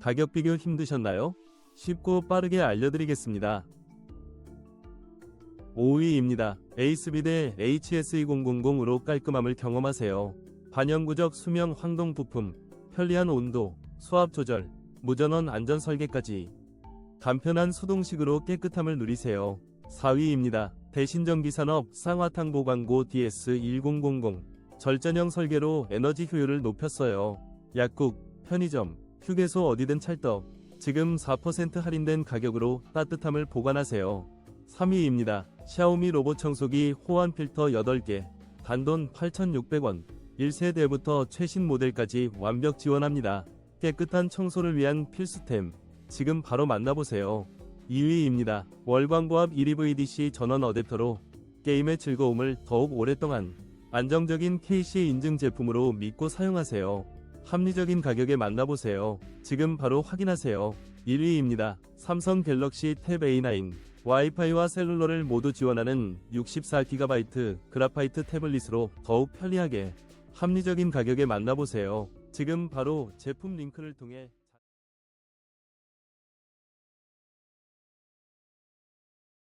가격 비교 힘드셨나요? 쉽고 빠르게 알려드리겠습니다. 5위입니다. 에이스비 대 HS2000으로 깔끔함을 경험하세요. 반영구적 수명 황동 부품, 편리한 온도, 수압 조절, 무전원 안전 설계까지 간편한 수동식으로 깨끗함을 누리세요. 4위입니다. 대신전기 산업 쌍화탕 보관고 DS1000 절전형 설계로 에너지 효율을 높였어요. 약국, 편의점, 휴게소 어디든 찰떡. 지금 4% 할인된 가격으로 따뜻함을 보관하세요. 3위입니다. 샤오미 로봇 청소기 호환 필터 8개, 단돈 8,600원, 1세대부터 최신 모델까지 완벽 지원합니다. 깨끗한 청소를 위한 필수템, 지금 바로 만나보세요. 2위입니다. 월광고압 1EVDC 전원 어댑터로 게임의 즐거움을 더욱 오랫동안 안정적인 KC 인증 제품으로 믿고 사용하세요. 합리적인 가격에 만나보세요. 지금 바로 확인하세요. 1위입니다. 삼성 갤럭시 탭 A9 와이파이와 셀룰러를 모두 지원하는 64GB 그라파이트 태블릿으로 더욱 편리하게 합리적인 가격에 만나보세요. 지금 바로 제품 링크를 통해